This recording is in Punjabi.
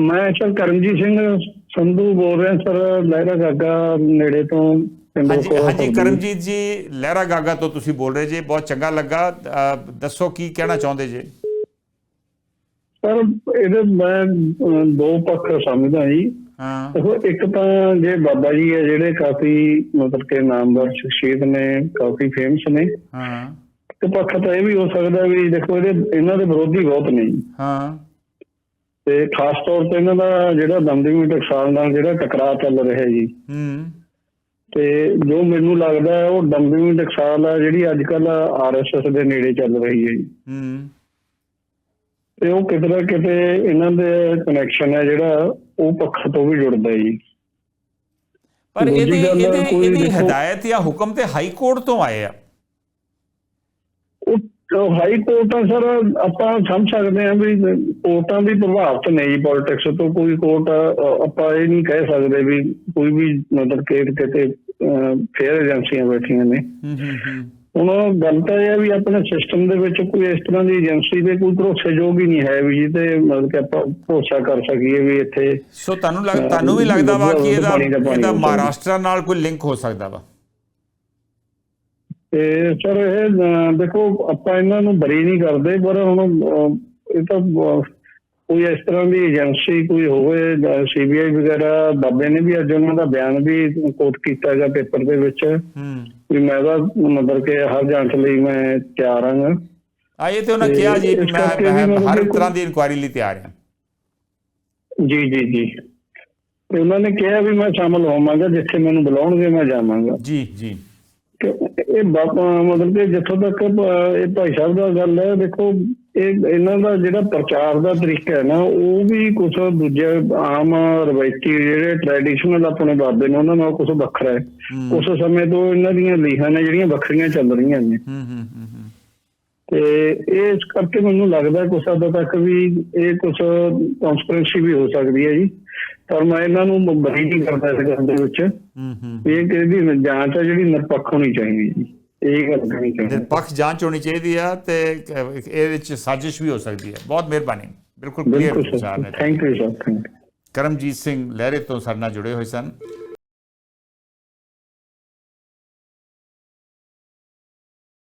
ਮੈਂ ਸਰ ਕਰਮਜੀਤ ਸਿੰਘ ਸੰਧੂ ਬੋਲ ਰਿਹਾ ਸਰ ਲਹਿਰਾ ਗਾਗਾ ਨੇੜੇ ਤੋਂ ਹਾਂਜੀ ਹਾਂਜੀ। ਕਰਮਜੀਤ ਜੀ ਲਹਿਰਾ ਗਾਗਾ ਤੋਂ ਤੁਸੀਂ ਬੋਲ ਰਹੇ ਜੀ ਬਹੁਤ ਚੰਗਾ ਲੱਗਾ। ਦੱਸੋ ਕੀ ਕਹਿਣਾ ਚਾਹੁੰਦੇ ਜੀ? ਸਰ ਇਹਦੇ ਮੈਂ ਦੋ ਪੱਖ ਸਮਝਦਾ ਜੀ। ਹਾਂ। ਦੇਖੋ ਇੱਕ ਤਾਂ ਜੇ ਬਾਬਾ ਜੀ ਹੈ ਜਿਹੜੇ ਕਾਫੀ ਮਤਲਬ ਕਿ ਨਾਮਵਰ ਸ਼ਖਸੀਅਤ ਨੇ ਕਾਫੀ ਫੇਮਸ ਨੇ। ਹਾਂ। ਤੇ ਪੱਖ ਤਾਂ ਇਹ ਵੀ ਹੋ ਸਕਦਾ ਵੀ ਦੇਖੋ ਇਹਦੇ ਇਹਨਾਂ ਦੇ ਵਿਰੋਧੀ ਬਹੁਤ ਨੇ। ਹਾਂ। ਤੇ ਖਾਸ ਤੌਰ ਤੇ ਇਹਨਾਂ ਦਾ ਜਿਹੜਾ ਦਮਦਮੀ ਟਕਸਾਲ ਨਾਲ ਜਿਹੜਾ ਟਕਰਾਅ ਚੱਲ ਰਿਹਾ ਜੀ। ਹੂੰ। ਤੇ ਜੋ ਮੈਨੂੰ ਲੱਗਦਾ ਹੈ ਉਹ ਦਮਦਮੀ ਟਕਸਾਲ ਆ ਜਿਹੜੀ ਅੱਜ ਕੱਲ ਆਰਐਸਐਸ ਦੇ ਨੇੜੇ ਚੱਲ ਰਹੀ ਹੈ ਜੀ। ਹੂੰ। ਤੇ ਉਹ ਕਿਤੇ ਨਾ ਕਿਤੇ ਇਹਨਾਂ ਦੇ ਕਨੈਕਸ਼ਨ ਹੈ ਜਿਹੜਾ ਉਹ ਪੱਖ ਤੋਂ ਵੀ ਜੁੜਦਾ ਹੈ ਜੀ। ਪਰ ਇਹਦੀ ਇਹਦੀ ਹਦਾਇਤ ਜਾਂ ਹੁਕਮ ਤੇ ਹਾਈ ਕੋਰਟ ਤੋਂ ਆਏ ਆ। ਉਹ ਹਾਈ ਕੋਰਟ ਸਰ ਆਪਾਂ ਸਮਝ ਸਕਦੇ ਹਾਂ ਵੀ ਕੋਰਟਾਂ ਵੀ ਪ੍ਰਭਾਵਿਤ ਨੇ ਜੀ ਪੋਲਿਟਿਕਸ ਤੋਂ। ਕੋਈ ਕੋਰਟ ਆਪਾਂ ਇਹ ਨਹੀਂ ਕਹਿ ਸਕਦੇ ਵੀ ਕੋਈ ਵੀ ਮਤਲਬ ਕਿ ਕਿਤੇ ਫੇਅਰ ਏਜੰਸੀਆਂ ਬੈਠੀਆਂ ਨੇ। ਹੂੰ ਹੂੰ ਹੂੰ। ਹੁਣ ਗੱਲ ਤਾਂ ਇਹ ਹੈ ਵੀ ਆਪਣੇ ਸਿਸਟਮ ਦੇ ਵਿੱਚ ਕੋਈ ਇਸ ਤਰ੍ਹਾਂ ਦੀ ਏਜੰਸੀ ਦੇ ਕੋਈ ਭਰੋਸੇਯੋਗ ਹੀ ਨਹੀਂ ਹੈ ਵੀ ਜਿਹਤੇ ਮਤਲਬ ਕਿ ਆਪਾਂ ਭਰੋਸਾ ਕਰ ਸਕੀਏ ਵੀ ਇੱਥੇ ਸੋ ਤੁਹਾਨੂੰ ਲੱਗ ਤੁਹਾਨੂੰ ਵੀ ਲੱਗਦਾ ਵਾ ਕਿ ਇਹਦਾ ਇਹਦਾ ਹੁੰਦਾ। ਮਹਾਰਾਸ਼ਟਰ ਨਾਲ ਕੋਈ ਲਿੰਕ ਹੋ ਸਕਦਾ ਵਾ? ਤੇ ਸਰ ਇਹ ਦੇਖੋ ਆਪਾਂ ਇਹਨਾਂ ਨੂੰ ਬਰੀ ਨਹੀਂ ਕਰਦੇ ਪਰ ਹੁਣ ਇਹ ਤਾਂ ਕੋਈ ਇਸ ਤਰ੍ਹਾਂ ਦੀ ਏਜੰਸੀ ਕੋਈ ਹੋਵੇ ਸੀਬੀਆਈ ਵਗੈਰਾ ਬਾਬੇ ਨੇ ਵੀ ਅੱਜ ਉਹਨਾਂ ਦਾ ਬਿਆਨ ਵੀ ਕੋਟ ਕੀਤਾ ਹੈਗਾ ਪੇਪਰ ਦੇ ਵਿੱਚ। ਹੂੰ। ਵੀ ਮੈਂ ਤਾਂ ਮਤਲਬ ਕਿ ਹਰ ਜਾਂਚ ਲਈ ਮੈਂ ਤਿਆਰ ਹਾਂ। ਆ ਇਹ ਤੇ ਉਹਨਾਂ ਕਿਹਾ ਜੀ ਮੈਂ ਹਰ ਤਰ੍ਹਾਂ ਦੀ ਇਨਕੁਆਇਰੀ ਲਈ ਤਿਆਰ ਹਾਂ। ਜੀ ਜੀ ਜੀ। ਤੇ ਉਹਨਾਂ ਨੇ ਕਿਹਾ ਵੀ ਮੈਂ ਸ਼ਾਮਲ ਹੋਵਾਂਗਾ ਜਿੱਥੇ ਮੈਨੂੰ ਬੁਲਾਉਣਗੇ ਮੈਂ ਜਾਵਾਂਗਾ। ਜੀ ਜੀ। ਇਹ ਬਾਬਾ ਮਤਲਬ ਕਿ ਜਿੱਥੋਂ ਤੱਕ ਇਹ ਭਾਈ ਸਾਹਿਬ ਦਾ ਗੱਲ ਹੈ ਦੇਖੋ ਇਹ ਇਹਨਾਂ ਦਾ ਜਿਹੜਾ ਪ੍ਰਚਾਰ ਦਾ ਤਰੀਕਾ ਹੈ ਨਾ ਉਹ ਵੀ ਕੁਝ ਦੂਜੇ ਆਮ ਰਵਾਇਤੀ ਜਿਹੜੇ ਟ੍ਰੈਡੀਸ਼ਨਲ ਆਪਣੇ ਬਾਬੇ ਨੇ ਉਹਨਾਂ ਨਾਲ ਕੁਝ ਵੱਖਰਾ ਹੈ। ਉਸ ਸਮੇਂ ਤੋਂ ਇਹਨਾਂ ਦੀਆਂ ਲੀਹਾਂ ਨੇ ਜਿਹੜੀਆਂ ਵੱਖਰੀਆਂ ਚੱਲ ਰਹੀਆਂ ਨੇ। ਤੇ ਇਸ ਕਰਕੇ ਮੈਨੂੰ ਲੱਗਦਾ ਕੁਝ ਹੱਦ ਤੱਕ ਵੀ ਇਹ ਕੁਝ ਕਨਸਪੀਰੇਸੀ ਵੀ ਹੋ ਸਕਦੀ ਹੈ ਜੀ। ਪਰ ਮੈਂ ਇਹਨਾਂ ਨੂੰ ਬਰੀ ਨਹੀਂ ਕਰਦਾ ਇਸ ਗੱਲ ਦੇ ਵਿੱਚ। ਹੂੰ ਹੂੰ। ਇਹ ਕਿਹਦੀ ਜਾਂਚ ਹੈ ਜਿਹੜੀ ਨਿਰਪੱਖ ਹੋਣੀ ਚਾਹੀਦੀ ਜੀ। ਇਹ ਗੱਲ ਕਰਨੀ ਚਾਹੀਦੀ। ਨਿਰਪੱਖ ਜਾਂਚ ਹੋਣੀ ਚਾਹੀਦੀ ਆ ਤੇ ਇਹਦੇ ਵਿੱਚ ਸਾਜ਼ਿਸ਼ ਵੀ ਹੋ ਸਕਦੀ ਹੈ ਬਹੁਤ ਮਿਹਰਬਾਨੀ। ਬਿਲਕੁਲ ਕਲੀਅਰ ਵਿਚਾਰ ਨੇ thank you sir thank Karamjit Singh ਲਹਿਰੇ ਤੋਂ ਸਾਡੇ ਨਾਲ ਜੁੜੇ ਹੋਏ ਸਨ।